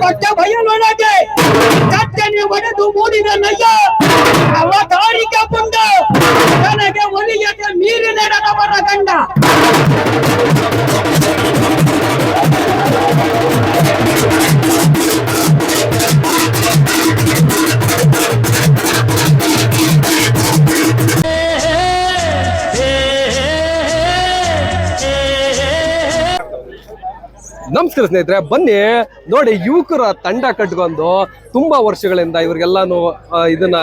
ಪಟ್ಟ ಬಯಲೊಳಗೆ ಕತ್ತನೆ ಒಡೆದು ಮೂಡಿದ ನಯ್ಯ ನಮಸ್ಕಾರ ಸ್ನೇಹಿತರೆ, ಬನ್ನಿ. ನೋಡಿ, ಯುವಕರ ತಂಡ ಕಟ್ಕೊಂಡು ತುಂಬಾ ವರ್ಷಗಳಿಂದ ಇವ್ರಿಗೆಲ್ಲಾನು ಇದನ್ನ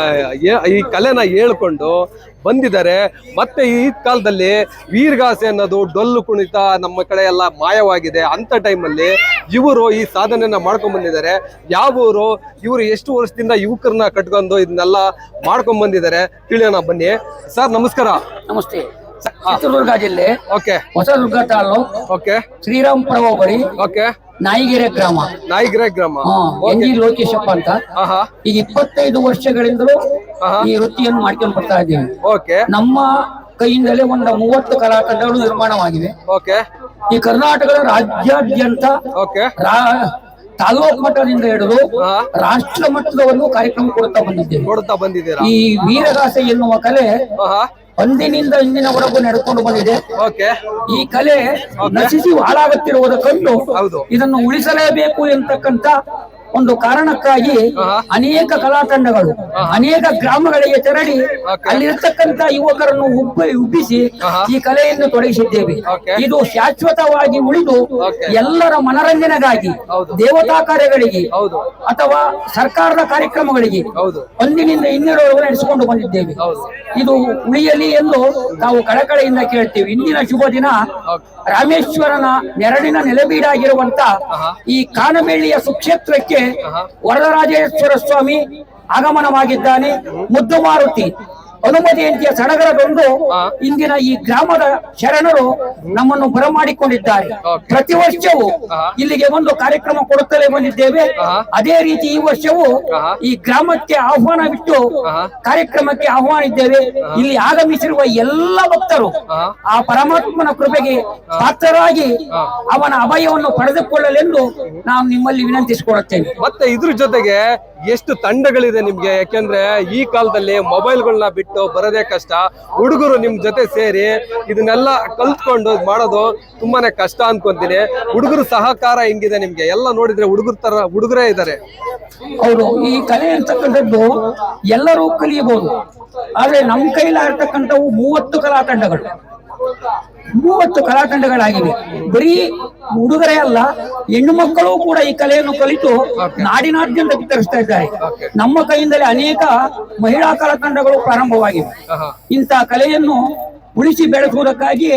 ಈ ಕಲೆನ ಹೇಳ್ಕೊಂಡು ಬಂದಿದ್ದಾರೆ. ಮತ್ತೆ ಈ ಕಾಲದಲ್ಲಿ ವೀರ್ಗಾಸೆ ಅನ್ನೋದು ಡೊಲ್ಲು ಕುಣಿತ ನಮ್ಮ ಕಡೆ ಎಲ್ಲ ಮಾಯವಾಗಿದೆ. ಅಂತ ಟೈಮಲ್ಲಿ ಇವರು ಈ ಸಾಧನೆಯನ್ನ ಮಾಡ್ಕೊಂಡ್ ಬಂದಿದ್ದಾರೆ. ಯಾವ ಊರು? ಇವರು ಎಷ್ಟು ವರ್ಷದಿಂದ ಯುವಕರನ್ನ ಕಟ್ಕೊಂಡು ಇದನ್ನೆಲ್ಲ ಮಾಡ್ಕೊಂಡ್ ಬಂದಿದ್ದಾರೆ? ತಿಳಿಯೋಣ, ಬನ್ನಿ. ಸರ್, ನಮಸ್ಕಾರ. ನಮಸ್ತೆ. ಚಿತ್ರದುರ್ಗ ಜಿಲ್ಲೆ. ಓಕೆ. ಹೊಸದುರ್ಗ ತಾಲೂಕು. ಓಕೆ. ಶ್ರೀರಾಮ್ಪುರ ಹೋಬಳಿ ಓಕೆ. ನಾಯಿಗೆರೆ ಗ್ರಾಮ. ನಾಯಿಗೆರೆ ಗ್ರಾಮ. ಹಾ, ಎನ್ ಜಿ ಲೋಕೇಶಪ್ಪ ಅಂತ. ಈಗ ಇಪ್ಪತ್ತೈದು ವರ್ಷಗಳಿಂದಲೂ. ಈ ವೃತ್ತಿಯನ್ನು ಮಾಡ್ಕೊಂಡು ಬರ್ತಾ ಇದ್ದೀವಿ. ಓಕೆ. ನಮ್ಮ ಕೈಯಿಂದಲೇ ಒಂದು ಮೂವತ್ತು ಕಲಾ ತಂಡಗಳು ನಿರ್ಮಾಣವಾಗಿವೆ. ಓಕೆ. ಈ ಕರ್ನಾಟಕದ ರಾಜ್ಯಾದ್ಯಂತ ಓಕೆ. ತಾಲೂಕು ಮಟ್ಟದಿಂದ ಹಿಡಿದು. ರಾಷ್ಟ್ರ ಮಟ್ಟದವರೆಗೂ ಕಾರ್ಯಕ್ರಮ ಕೊಡುತ್ತಾ ಬಂದಿದ್ದೇವೆ. ಕೊಡ್ತಾ ಬಂದಿದ್ದೀರಾ? ಈ ವೀರಗಾಸೆ ಎನ್ನುವ ಕಲೆ ಅಂದಿನಿಂದ ಇಂದಿನವರೆಗೂ ನಡ್ಕೊಂಡು ಬಂದಿದೆ. ಈ ಕಲೆ ನಶಿಸಿ ಹಾಳಾಗುತ್ತಿರುವುದು ಕಂಡು ಇದನ್ನು ಉಳಿಸಲೇಬೇಕು ಎಂತಕ್ಕಂತ ಒಂದು ಕಾರಣಕ್ಕಾಗಿ ಅನೇಕ ಕಲಾ ತಂಡಗಳು ಅನೇಕ ಗ್ರಾಮಗಳಿಗೆ ತೆರಳಿ. ಅಲ್ಲಿರ್ತಕ್ಕಂತ ಯುವಕರನ್ನು ಉಬ್ಬಿ ಉಬ್ಬಿಸಿ ಈ ಕಲೆಯನ್ನು ತೊಡಗಿಸಿದ್ದೇವೆ. ಇದು ಶಾಶ್ವತವಾಗಿ ಉಳಿದು ಎಲ್ಲರ ಮನರಂಜನೆಗಾಗಿ ದೇವತಾ ಕಾರ್ಯಗಳಿಗೆ ಅಥವಾ ಸರ್ಕಾರದ ಕಾರ್ಯಕ್ರಮಗಳಿಗೆ ಒಂದಿನಿಂದ ಇನ್ನೂರವರೆಗೂ ನಡೆಸಿಕೊಂಡು ಬಂದಿದ್ದೇವೆ. ಇದು ಉಳಿಯಲಿ ಎಂದು ನಾವು ಕಳಕಳೆಯಿಂದ ಕೇಳ್ತೇವೆ. ಇಂದಿನ ಶುಭ ದಿನ ರಾಮೇಶ್ವರನ ನೆರಳಿನ ನೆಲೆಬೀಡಾಗಿರುವಂತ ಈ ಕಾನಬೇಳಿಯ ಸುಕ್ಷೇತ್ರಕ್ಕೆ. ವರದರಾಜೇಶ್ವರ ಸ್ವಾಮಿ ಆಗಮನವಾಗಿದ್ದಾನೆ. ಮುದ್ದು ಮಾರುತಿ. ಅನುಮತಿಯಂತೆಯ ಸಡಗರದೊಂದು ಆ. ಇಂದಿನ ಈ ಗ್ರಾಮದ ಶರಣರು ನಮ್ಮನ್ನು ಬರಮಾಡಿಕೊಂಡಿದ್ದಾರೆ ಪ್ರತಿ ವರ್ಷವೂ ಇಲ್ಲಿಗೆ ಒಂದು ಕಾರ್ಯಕ್ರಮ ಕೊಡುತ್ತಲೇ ಬಂದಿದ್ದೇವೆ. ಅದೇ ರೀತಿ ಈ ವರ್ಷವೂ ಈ ಗ್ರಾಮಕ್ಕೆ ಆಹ್ವಾನವಿಟ್ಟು ಕಾರ್ಯಕ್ರಮಕ್ಕೆ ಕಾರ್ಯಕ್ರಮಕ್ಕೆ ಆಹ್ವಾನಿದ್ದೇವೆ ಇಲ್ಲಿ ಆಗಮಿಸಿರುವ ಎಲ್ಲ ಭಕ್ತರು ಆ ಪರಮಾತ್ಮನ ಕೃಪೆಗೆ ಪಾತ್ರರಾಗಿ ಅವನ ಅಭಯವನ್ನು ಪಡೆದುಕೊಳ್ಳಲೆಂದು ನಾವು ನಿಮ್ಮಲ್ಲಿ ವಿನಂತಿಸಿಕೊಳ್ಳುತ್ತೇನೆ. ಮತ್ತೆ ಇದ್ರ ಜೊತೆಗೆ ಎಷ್ಟು ತಂಡಗಳಿದೆ ನಿಮ್ಗೆ? ಯಾಕೆಂದ್ರೆ ಈ ಕಾಲದಲ್ಲಿ ಮೊಬೈಲ್ಗಳನ್ನ ಬಿಟ್ಟು ಬರೋದೇ ಕಷ್ಟ. ಹುಡುಗರು ನಿಮ್ ಜೊತೆ ಸೇರಿ ಇದನ್ನೆಲ್ಲ ಕಲ್ತ್ಕೊಂಡು ಮಾಡೋದು ತುಂಬಾನೇ ಕಷ್ಟ ಅನ್ಕೊಂತೀನಿ. ಹುಡುಗರು ಸಹಕಾರ ಹೆಂಗಿದೆ ನಿಮ್ಗೆ? ಎಲ್ಲ ನೋಡಿದ್ರೆ ಹುಡುಗರ ತರ, ಹುಡುಗರೇ ಇದಾರೆ. ಹೌದು, ಈ ಕಲೆ ಅಂತಕ್ಕಂಥದ್ದು ಎಲ್ಲರೂ ಕಲಿಯಬಹುದು. ಆದ್ರೆ ನಮ್ಮ ಕೈಲಾಗಿರ್ತಕ್ಕಂಥವು ಮೂವತ್ತು ಕಲಾ ತಂಡಗಳು ಮೂವತ್ತು ಕಲಾತಂಡಗಳಾಗಿವೆ. ಬರೀ ಹುಡುಗರೇ ಅಲ್ಲ ಹೆಣ್ಣು ಮಕ್ಕಳು ಕೂಡ ಈ ಕಲೆಯನ್ನು ಕಲಿತು ನಾಡಿನಾದ್ಯಂತ ವಿತರಿಸ್ತಾ ಇದ್ದಾರೆ. ನಮ್ಮ ಕೈಯಿಂದಲೇ ಅನೇಕ ಮಹಿಳಾ ಕಲಾತಂಡಗಳು ಪ್ರಾರಂಭವಾಗಿವೆ. ಇಂತಹ ಕಲೆಯನ್ನು ಉಳಿಸಿ ಬೆಳೆಸುವುದಕ್ಕಾಗಿ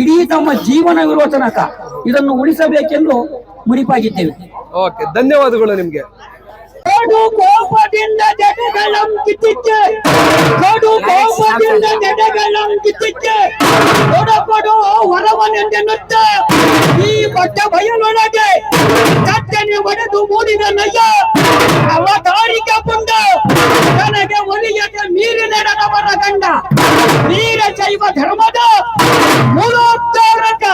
ಇಡೀ ತಮ್ಮ ಜೀವನವಿರುವ ತನಕ ಇದನ್ನು ಉಳಿಸಬೇಕೆಂದು ಮುಡಿಪಾಗಿದ್ದೇವೆ ಓಕೆ ಧನ್ಯವಾದಗಳು ನಿಮ್ಗೆ. ಕಡು ಕೋಪದಿಂದ ಜಡಗಳಂ ಕಿತ್ತಿಚ್ಚೆ ಕಡು ಕೋಪದಿಂದ ಜಡಗಳಂ ಕಿತ್ತಿಚ್ಚೆ ಕೊಡಪಡು ಕೊಡು ವರವನೆಂದೆನ್ನುತ್ತ. ಈ ಪಟ್ಟ ಬಯಲೊಳಗೆ ಕತ್ತನೆ ಒಡೆದು ಮೂಡಿದ ನಯ್ಯ. ಅವತಾರಿಕ ಪುಂಡ. ನನಗೆ ಒಲಿಯದೆ ಮೀರಿ ನಡೆದವರ ಗಂಡ. ವೀರ ಶೈವ ಧರ್ಮದ ಮೂಲೋದ್ಧಾರಕ.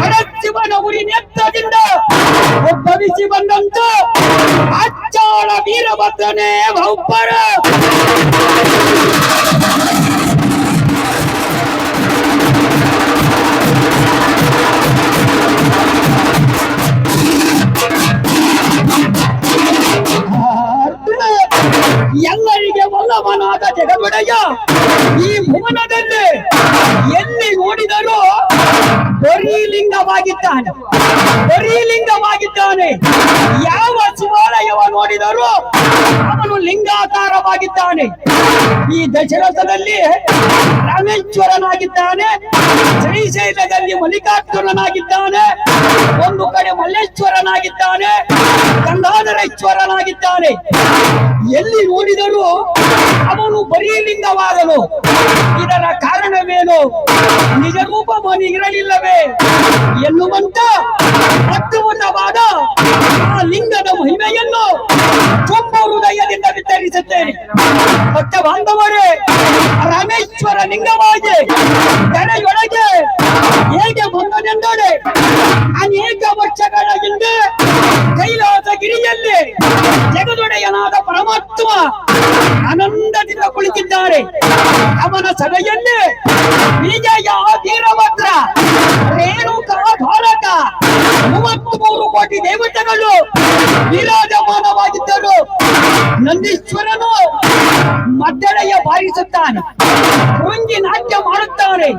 ಪರಶಿವನ ಉರಿ ನೆತ್ತದಿಂದ ಉದ್ಭವಿಸಿ ಬಂದಂತು ಅಚ್ಚಾಳ ವೀರಭದ್ರನೇ ಒಬ್ಬರ ಎಲ್ಲರಿಗೆ ಒಲ್ಲವನಾದ ಜಗಬಡಯ್ಯ ಈ ಭುವನದಲ್ಲಿ ಎಲ್ಲಿ ನೋಡಿದರೂ ಬರೀ ಲಿಂಗವಾಗಿದ್ದಾನೆ ಬರೀ ಲಿಂಗವಾಗಿದ್ದಾನೆ ಯಾವ ಶಿವಾಲಯವ ನೋಡಿದರು ಅವನು ಲಿಂಗಾಕಾರವಾಗಿದ್ದಾನೆ. ಈ ದಶರಥದಲ್ಲಿ ರಾಮೇಶ್ವರನಾಗಿದ್ದಾನೆ. ಶ್ರೀಶೈಲದಲ್ಲಿ ಮಲ್ಲಿಕಾರ್ಜುನನಾಗಿದ್ದಾನೆ. ಒಂದು ಕಡೆ ಮಲ್ಲೇಶ್ವರನಾಗಿದ್ದಾನೆ. ಗಂಗಾಧರೇಶ್ವರನಾಗಿದ್ದಾನೆ. ಎಲ್ಲಿ ನೋಡಿದರೂ ಅವನು ಬರೀ ಲಿಂಗವಾದನು ಇದರ ಕಾರಣವೇನು? ನಿಜ ರೂಪ ಇರಲಿಲ್ಲವೇ? ಎನ್ನುವಂತ ಅದ್ಭುತವಾದ ಆ ಲಿಂಗದ ಮಹಿಮೆಯನ್ನು ತುಂಬ ಹೃದಯದಿಂದ ವಿತರಿಸುತ್ತೇನೆ. ಭಕ್ತ ಬಾಂಧವರೇ ರಾಮೇಶ್ವರ ಲಿಂಗವಾಗಿ ತಡೆಯೊಳಗೆ ಹೇಗೆ ಬಂದನೆಂದರೆ ಅನೇಕ ವರ್ಷಗಳ ಹಿಂದೆ ಕೈಲಾಸ ಜಗದೊಡೆಯನಾದ ಪರಮಾತ್ಮ ಆನಂದದಿಂದ ಕುಳಿತಿದ್ದಾರೆ. ಅವನ ಸಭೆಯಲ್ಲಿ ವಿಜಯ ವೀರಭದ್ರ ರೇಣುಕ ಭಾರತ ಮೂರು ಕೋಟಿ ದೇವತೆಗಳು ವಿರಾಜಮಾನವಾಗಿದ್ದರು ನಂದೀಶ್ವರನು ಮದ್ದಳೆಯ ಬಾರಿಸುತ್ತಾನೆ ಕೃಂಗಿ ನಾಟ್ಯ ಮಾಡುತ್ತಾನೆ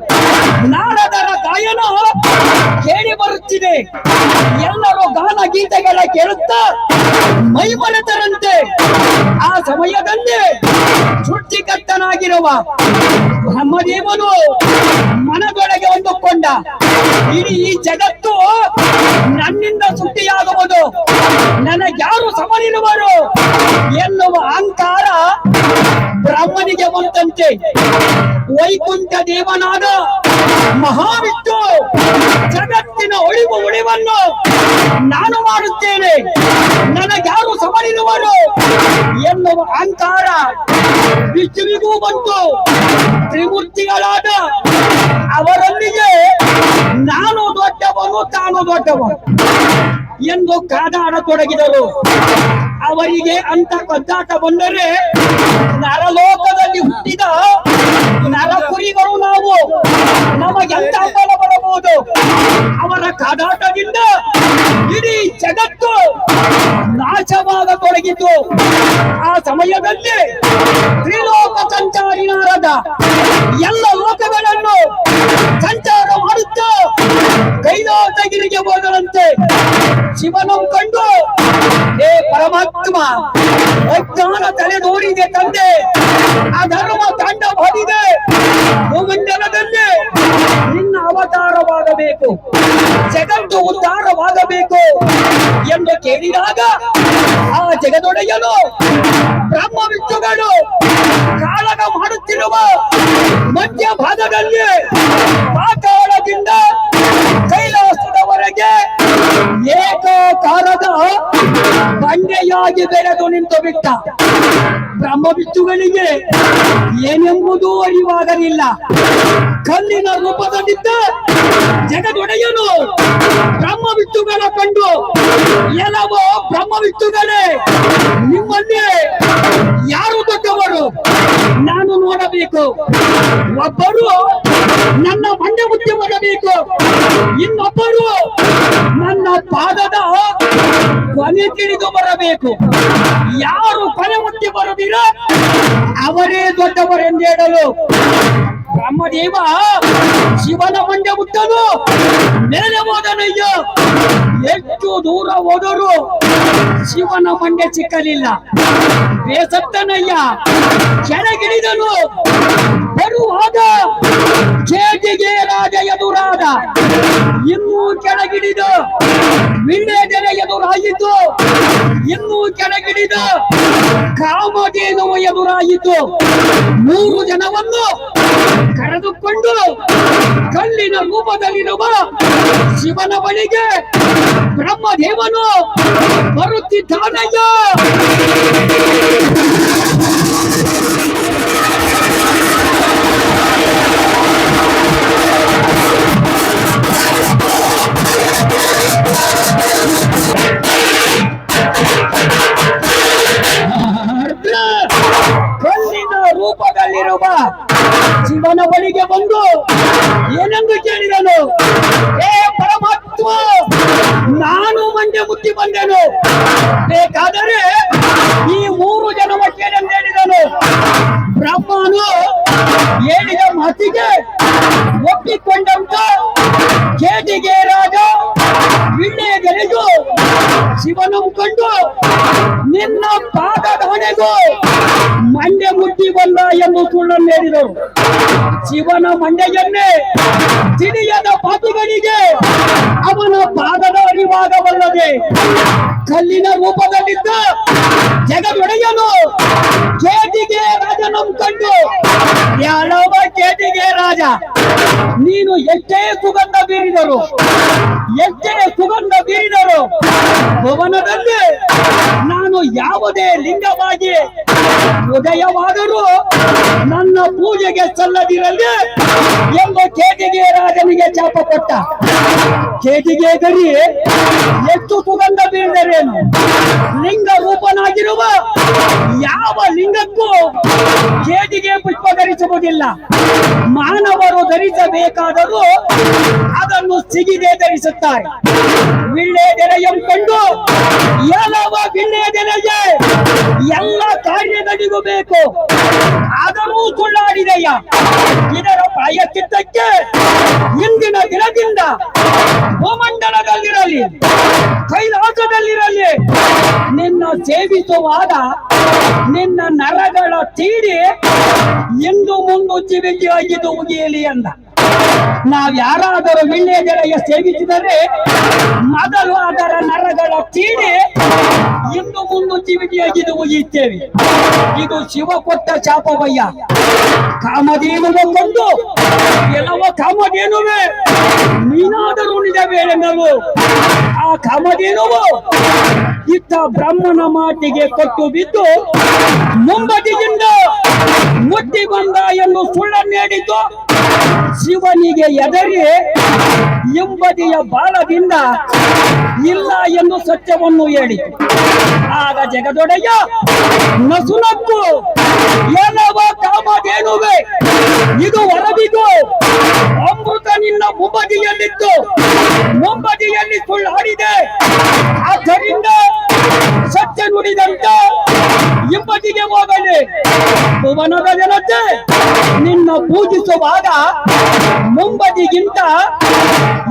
ನಾರದರ ಗಾಯನ ಕೇಳಿ ಬರುತ್ತಿದೆ. ಎಲ್ಲರೂ ಗಾನ ಗೀತೆಗಳ ಕೇಳುತ್ತಾ ಮೈಮರೆತರಂತೆ ಆ ಸಮಯದಲ್ಲಿ ಸೃಷ್ಟಿಕರ್ತನಾಗಿರುವ ಬ್ರಹ್ಮದೇವನು ಮನದೊಳಗೆ ಒಂದುಕೊಂಡ ಇಡೀ ಜಗತ್ತು ನನ್ನಿಂದ ಸೃಷ್ಟಿಯಾಗುವುದು ನನಗ್ಯಾರು ಸಮನಿರುವರು ಎನ್ನುವ ಅಹಂಕಾರ ಬ್ರಹ್ಮನಿಗೆ ಬಂತಂತೆ. ವೈಕುಂಠ ದೇವನಾದ ಮಹಾವಿಷ್ಣು ಜಗತ್ತಿನ ಉಳಿವು ಉಳಿವನ್ನು ನಾನು ಮಾಡುತ್ತೇನೆ. ನನಗ್ಯಾರು ಸಮನಿರುವರು ಎನ್ನುವ ಅಹಂಕಾರ ವಿಷ್ಣುವಿಗೂ ಬಂತು. ತ್ರಿಮೂರ್ತಿಗಳಾದ ಅವರೊಂದಿಗೆ ದೊಡ್ಡವನು ತಾನು ದೊಡ್ಡವ ಎಂದು ಕಾದಾಡತೊಡಗಿದರು ಅವರಿಗೆ ಅಂತ ಕದ್ದಾಟ ಬಂದರೆ ನರಲೋಕದಲ್ಲಿ ಹುಟ್ಟಿದ ನರಕುರಿಗಳು ನಾವು. ನಮಗೆಂತ ಫಲ ಬರಬಹುದು? ಅವರ ಕಾದಾಟದಿಂದ ಇಡೀ ಜಗತ್ತು ನಾಶವಾಗತೊಡಗಿತು ಆ ಸಮಯದಲ್ಲಿ ತ್ರಿಲೋಕ ಸಂಚಾರಿ ನಾರದ ಎಲ್ಲ ಲೋಕಗಳನ್ನು ಸಂಚಾರ ಮಾಡುತ್ತಾ ಕೈಲಾಸಗಿರಿಗೆ ಹೋದರಂತೆ ಶಿವನು ಕಂಡು, ಹೇ ಪರಮಾತ್ಮ ಅಜ್ಞಾನ ತಲೆದೋರಿಗೆ ತಂದೆ ಅಧರ್ಮ ತಂಡ ಹೊಡಿದೆ, ಭೂಮಂಡಲದಲ್ಲಿ ನಿನ್ನ ಅವತಾರವಾಗಬೇಕು, ಜಗತ್ತು ಉದ್ಧಾರವಾಗಬೇಕು ಎಂದು ಕೇಳಿದಾಗ ಆ ಜಗದೊಡೆಯಲು ಬ್ರಹ್ಮ ವಿಷ್ಣುಗಳು ಬೆಳೆದು ನಿಂತು ಬಿಟ್ಟ. ಬ್ರಹ್ಮ ಬಿಚ್ಚುಗಳಿಗೆ ಏನೆಂಬುದು ಅರಿವಾಗಲಿಲ್ಲ. ಕಲ್ಲಿನ ರೂಪದಲ್ಲಿದ್ದ ಜಗದೊಡೆಯನು ಬ್ರಹ್ಮ ಬಿಚ್ಚುಗಳ ಕಂಡು, ಎಲ್ಲವೋ ಬ್ರಹ್ಮ ವಿಷ್ಣುಗಳೇ ನೋಡಬೇಕು ಒಬ್ಬರು ನನ್ನ ಮಂಡೆ ಮುಟ್ಟಿ ಬರಬೇಕು ಇನ್ನೊಬ್ಬರು ನನ್ನ ಪಾದದ ಕೊನೆ ತಿಳಿದು ಬರಬೇಕು. ಯಾರು ಕೊನೆ ಮುಟ್ಟಿ ಬರುತ್ತೀರ ಅವರೇ ದೊಡ್ಡವರೆಂದು ಹೇಳಲು ಬ್ರಹ್ಮದೇವ ಶಿವನ ಮಂಡ್ಯ ಮುಟ್ಟಲು ಮೇಲೆ ಹೋದನಯ್ಯ, ಎಷ್ಟು ದೂರ ಹೋದರು ಶಿವನ ಮಂಡೆ ಸಿಕ್ಕಲಿಲ್ಲ ಬೇಸತ್ತನಯ್ಯ ಕೆಳಗಿಳಿದನು ಬರುವಾಗ ಚೇಟಿಗೆ ರಾಜ ಎದುರಾದ ಇನ್ನೂ ಕೆಳಗಿಡಿದು ವಿಳ್ಳೆದೆಲೆ ಎದುರಾಯಿತು ಇನ್ನೂ ಕೆಳಗಿಡಿದು ಕಾಮಧೇನುವು ಎದುರಾಯಿತು ಮೂರು ಜನವನ್ನು ಕರೆದುಕೊಂಡು ಕಲ್ಲಿನ ರೂಪದಲ್ಲಿರುವ ಶಿವನ ಬಳಿಗೆ ಬ್ರಹ್ಮದೇವನು ಬರುತ್ತಿದ್ದಾನಯ್ಯ ರೂಪದಲ್ಲಿರುವ ಜೀವನ ಬಳಿಗೆ ಬಂದು ಏನೆಂದು ಕೇಳಿದನು? ಏ ಪರಮಾತ್ಮ, ನಾನು ಮಂಡ್ಯ ಮುಟ್ಟಿ ಬಂದೆನು. ಬೇಕಾದರೆ ಈ ಮೂರು ಜನ ಮಕ್ಕಳೆಂದು ಹೇಳಿದನು. ಬ್ರಹ್ಮನು ಹೇಳಿದ ಮಾತಿಗೆ ಒಪ್ಪಿಕೊಂಡಂತ ಕೇಟಿಗೆ ರಾಜ ವಿಳ್ಳೆಯ ಗೆರೆಗೂ ಶಿವನಂ ಕಂಡು ನಿನ್ನ ಎಂದು ಸುಳ್ಳನ್ನು ಹೇಳಿದರು ಶಿವನ ಮಂಡೆಯನ್ನೇ ತಿಳಿಯದ ಪಾಪಿಗಳಿಗೆ ಅವನ ಪಾದದ ಅರಿವಾಗಬಲ್ಲದೆ ಕಲ್ಲಿನ ರೂಪದಲ್ಲಿದ್ದ ಜಗದೊಡೆಯನು ಕೇಟಿಗೆ ರಾಜನಂ ಕಂಡು ಯಾಳವ ಕೇಟಿಗೆ ರಾಜ? ನೀನು ಎಷ್ಟೇ ಸುಗಂಧ ಬೀರಿದರು, ಎಷ್ಟೇ ಸುಗಂಧ ಬೀರಿದರು ಭವನದಲ್ಲಿ ನಾನು ಯಾವುದೇ ಲಿಂಗವಾಗಿ ಹೃದಯವಾದರೂ ನನ್ನ ಪೂಜೆಗೆ ಸಲ್ಲದಿರಲಿ ಎಂಬ ಕೇಟಿಗೆ ರಾಜನಿಗೆ ಚಾಪ ಕೊಟ್ಟ. ಕೇಟಿಗೆ ಗರಿ ಎಷ್ಟು ಸುಗಂಧ ಬೀರಿದರೇನು? ಲಿಂಗ ರೂಪನಾಗಿರುವ ಯಾವ ಲಿಂಗಕ್ಕೂ ಕೇಟಿಗೆ ಪುಷ್ಪ ಧರಿಸುವುದಿಲ್ಲ. ಮಾನವರು ಧರಿಸಬೇಕಾದರೂ ಅದನ್ನು ಸಿಗಿದೆ ಧರಿಸುತ್ತಾರೆ ವಿಳ್ಳೆದೆಲೆಯಂ ಕಂಡು ಎಲ್ಲವ ವಿಳ್ಳೆದೆಲೆಗೆ ಎಲ್ಲ ಕಾರ್ಯಗಳಿಗೂ ಬೇಕು ಆದರೂ ಸುಳ್ಳಾಡಿದೆಯ, ಇದರ ಪ್ರಾಯಶ್ಚಿತ್ತಕ್ಕೆ ಇಂದಿನ ದಿನದಿಂದ ಭೂಮಂಡಲದಲ್ಲಿರಲಿ, ಕೈಲಾಸದಲ್ಲಿರಲಿ, ನಿನ್ನ ಸೇವಿಸುವಾಗ ನಿನ್ನ ನರಗಳ ತೀಡಿ ಎಂದು ಮುಂದು ಆಗಿದ್ದು ಉಗಿಯಲಿ ಅಂದ. ನಾವ್ ಯಾರಾದರೂ ವಿಳ್ಳೆದೆಲೆಯ ಸೇವಿಸಿದರೆ ಮೊದಲು ಅದರ ನರಗಳ ತೀಡಿ ಇನ್ನು ಮುಂದು ಕಿವಿಗೆ ಉಯ್ಯುತ್ತೇವೆ ಇದು ಶಿವ ಕೊಟ್ಟ ಶಾಪವಯ್ಯ. ಕಾಮಧೇನುವ ಕೊಂದು ಕೆಲವ ಕಾಮಧೇನುವೆ ನೀನಾದರೂ ನಾವು ಆ ಕಾಮಧೇನುವು ಇತ್ತ ಬ್ರಹ್ಮನ ಮಾತಿಗೆ ಕೊಟ್ಟು ಬಿದ್ದು ಮುಂಬದಿಯಿಂದ ಮುಟ್ಟಿ ಬಂದ ಎಂದು ಸುಳ್ಳನ್ನೇಡಿತು ಶಿವನಿಗೆ ಎದರಿ ಎಂಬದಿಯ ಬಾಲದಿಂದ ಇಲ್ಲ ಎಂದು ಸತ್ಯವನ್ನು ಹೇಳಿತು. ಆಗ ಜಗದೊಡೆಯ ನಸುನಕ್ಕು ಏನವ ಕಾಮಧೇನುವೆ, ಇದು ಹೊರಬಿದು ಅಮೃತ ನಿನ್ನ ಮುಂಬದಿಯಲ್ಲಿತ್ತು. ಮುಂಬದಿಯಲ್ಲಿ ಸುಳ್ಳಾಡಿದೆ ಆದ್ದರಿಂದ ಸತ್ಯ ನುಡಿದಂತ ಹಿಂಬದಿಗೆ ಹೋಗಲಿ. ಭುವನದ ಜನತೆ, ನಿನ್ನ ಪೂಜಿಸುವಾಗ ಮುಂಬದಿಗಿಂತ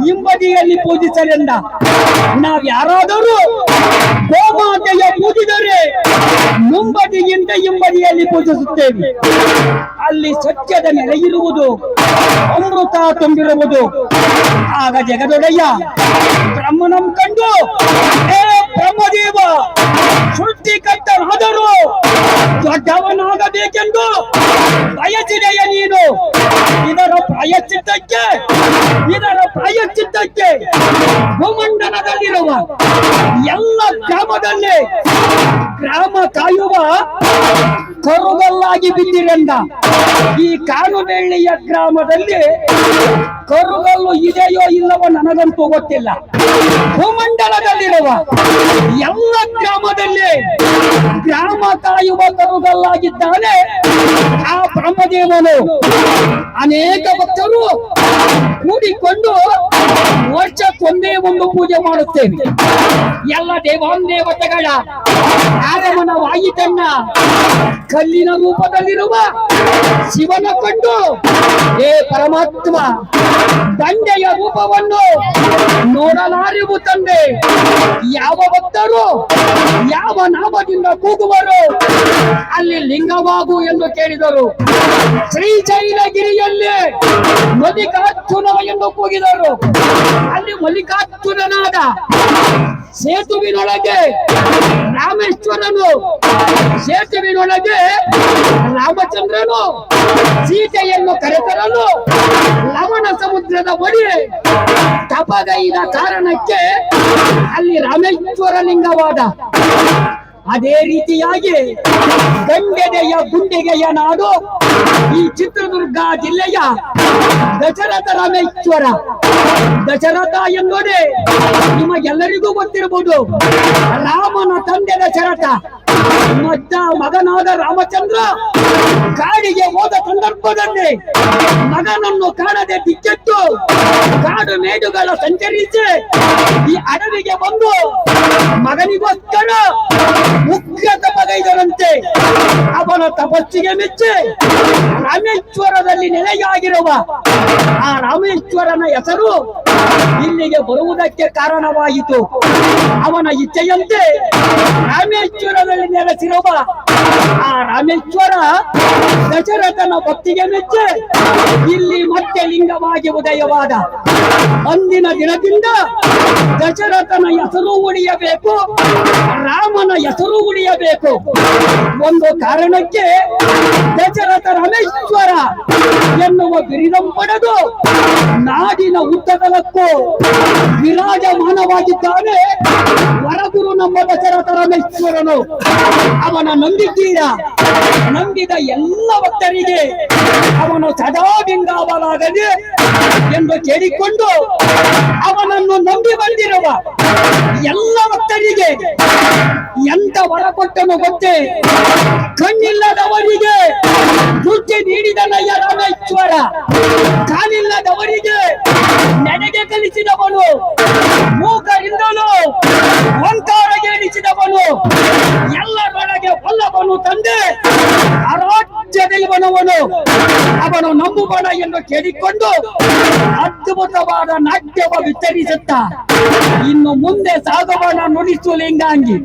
ಹಿಂಬದಿಯಲ್ಲಿ ಪೂಜಿಸಲೆಂದ. ನಾವ್ ಯಾರಾದರೂ ಗೋಮಾತೆಯ ಪೂಜಿದರೆ ಮುಂಬದಿಗಿಂತ ಹಿಂಬದಿಯಲ್ಲಿ ಪೂಜಿಸುತ್ತೇವೆ. ಅಲ್ಲಿ ಸತ್ಯದ ನೆಲೆ ಇರುವುದು, ಅಮೃತ ತುಂಬಿರುವುದು. ಆಗ ಜಗದೊಡೆಯ ಬ್ರಹ್ಮನಂ ಕಂಡು ಬ್ರಹ್ಮದೇವ ಸೃಷ್ಟಿಕರ್ತನಾದರೂ ದೊಡ್ಡವನಾಗಬೇಕೆಂದು ಬಯಸಿದೆಯ ನೀನು? ಇದರ ಪ್ರಾಯಶ್ಚಿತ್ತಕ್ಕೆ ಇದರ ಪ್ರಾಯಶ್ಚಿತ್ತಕ್ಕೆ ಭೂಮಂಡಲದಲ್ಲಿರುವ ಎಲ್ಲ ಗ್ರಾಮದಲ್ಲಿ ಗ್ರಾಮ ಕಾಯುವ ಕರುಗಲ್ಲಾಗಿ ಬಿದ್ದಿರಂದ. ಈ ಕಾನುಬೆಳ್ಳಿಯ ಗ್ರಾಮದಲ್ಲಿ ಕರುಗಲ್ಲು ಇದೆಯೋ ಇಲ್ಲವೋ ನನಗಂತೂ ಗೊತ್ತಿಲ್ಲ. ಭೂಮಂಡಲದಲ್ಲಿರುವ ಎಲ್ಲ ಗ್ರಾಮದಲ್ಲಿ ಗ್ರಾಮ ಕಾಯುವ ಕರುಗಲ್ಲಾಗಿದ್ದಾನೆ ಆ ಬ್ರಹ್ಮದೇವನು. ಅನೇಕ ಭಕ್ತರು ಕೂಡಿಕೊಂಡು ವರ್ಷಕ್ಕೊಂದೇ ಒಂದು ಪೂಜೆ ಮಾಡುತ್ತೇವೆ ಎಲ್ಲ ದೇವಾನ್ ದೇವತೆಗಳ ಆಗಮನವಾಯಿತನ್ನ ಕಲ್ಲಿನ ರೂಪದಲ್ಲಿರುವ ಶಿವನ ಕಂಡು ಏ ಪರಮಾತ್ಮ, ದಂಡೆಯ ರೂಪವನ್ನು ನೋಡಲಾರಿವು ತಂದೆ. ಯಾವ ಭಕ್ತರು, ಯಾವ ನಾಮದಿಂದ ಕೂಗುವರು, ಅಲ್ಲಿ ಲಿಂಗವಾಗು ಎಂದು ಕೇಳಿದರು. ಶ್ರೀಶೈಲಗಿರಿಯಲ್ಲಿ ಕಾಚುನ ಎಂದು ಕೂಗಿದರು. ಅಲ್ಲಿ ಮಲ್ಲಿಕಾರ್ಜುನನಾದ ಸೇತುವಿನೊಳಗೆ ರಾಮೇಶ್ವರನು, ಸೇತುವಿನೊಳಗೆ ರಾಮಚಂದ್ರನು, ಸೀತೆಯನ್ನು ಕರೆತರಲು ಲವಣ ಸಮುದ್ರದ ಬಳಿ ತಪಗೈದ ಕಾರಣಕ್ಕೆ ಅಲ್ಲಿ ರಾಮೇಶ್ವರ ಲಿಂಗವಾದ. ಅದೇ ರೀತಿಯಾಗಿ ಗಂಡೆದೆಯ ಗುಂಡಿಗೆಯ ನಾಡು ಈ ಚಿತ್ರದುರ್ಗ ಜಿಲ್ಲೆಯ ದಶರಥ ರಾಮೇಶ್ವರ ದಶರಥ ಎಂದರೆ ನಿಮಗೆಲ್ಲರಿಗೂ ಗೊತ್ತಿರಬಹುದು. ರಾಮನ ತಂದೆ ದಶರಥ ಮತ್ತ ಮಗನಾದ ರಾಮಚಂದ್ರ ಕಾಡಿಗೆ ಹೋದ ಸಂದರ್ಭದಲ್ಲಿ ಮಗನನ್ನು ಕಾಣದೆ ಬಿಚ್ಚಿಟ್ಟು ಕಾಡು ಮೇಡುಗಳ ಸಂಚರಿಸಿ ಈ ಅಡವಿಗೆ ಬಂದು ಮಗನಿಗೋಸ್ಕರ ಮುಖ್ಯ ತಪಗೈದರಂತೆ ಅವನ ತಪಸ್ಸಿಗೆ ಮೆಚ್ಚಿ ರಾಮೇಶ್ವರದಲ್ಲಿ ನೆಲೆಯಾಗಿರುವ ಆ ರಾಮೇಶ್ವರನ ಹೆಸರು ಇಲ್ಲಿಗೆ ಬರುವುದಕ್ಕೆ ಕಾರಣವಾಯಿತು. ಅವನ ಇಚ್ಛೆಯಂತೆ ರಾಮೇಶ್ವರದಲ್ಲಿ ನೆಲೆಸಿರುವ ಆ ರಾಮೇಶ್ವರ ದಶರಥನ ಭಕ್ತಿಗೆ ಮೆಚ್ಚಿ. ಇಲ್ಲಿ ಮತ್ತೆ ಲಿಂಗವಾಗಿ ಉದಯವಾದ ಅಂದಿನ ದಿನದಿಂದ ದಶರಥನ ಹೆಸರು ಉಳಿಯಬೇಕು, ರಾಮನ ಹೆಸರು ಉಳಿಯಬೇಕು. ಒಂದು ಕಾರಣಕ್ಕೆ ದಶರಥ ರಮೇಶ್ವರ ಎನ್ನುವ ಬಿರಿದಂ ಪಡೆದು ನಾಡಿನ ಉದ್ದಗಲಕ್ಕೂ ವಿರಾಜಮಾನವಾಗಿದ್ದಾನೆ ವರಗುರು ನಮ್ಮ ದಶರಥ ರಮೇಶ್ವರನು. ಅವನ ನಂಬಿದ್ದೀರಾ, ನಂಬಿದ ಎಲ್ಲ ಭಕ್ತರಿಗೆ ಅವನು ಸದಾ ಬಿಂಗಾವಲಾಗದೆ ಎಂದು ಕೇಳಿಕೊಂಡು ಅವನನ್ನು ನಂಬಿ ಬಂದಿರುವ ಎಲ್ಲ ಭಕ್ತರಿಗೆ ಎಂತ ಹೊರ ಕೊಟ್ಟನು ಗೊತ್ತೇ? ಕಣ್ಣಿಲ್ಲದವರಿಗೆ ದೃಷ್ಟಿ ನೀಡಿದನಯ್ಯ ರಾಮೇಶ್ವರ? ಕಾಲಿಲ್ಲದವರಿಗೆ ನೆನೆಗೆ ಕಲಿಸಿದವನು, ಮೂಕರಿಂದಲೂ ಒಂಕಾರ ಎಣಿಸಿದವನು, ಎಲ್ಲರೊಳಗೆ ಒಲ್ಲವನು ತಂದೆ. ಅರಾಜ್ಯ ದೈವನವನು ಅವನು ನಂಬುವಣ ಎಂದು ಕೇಳಿಕೊಂಡು ಅದ್ಭುತವಾದ ನಾಟ್ಯವ ವಿತರಿಸುತ್ತ ಇನ್ನು ಮುಂದೆ ಸಾಗವನ ನುಡಿಸು ಲಿಂಗಾಂಗಿ.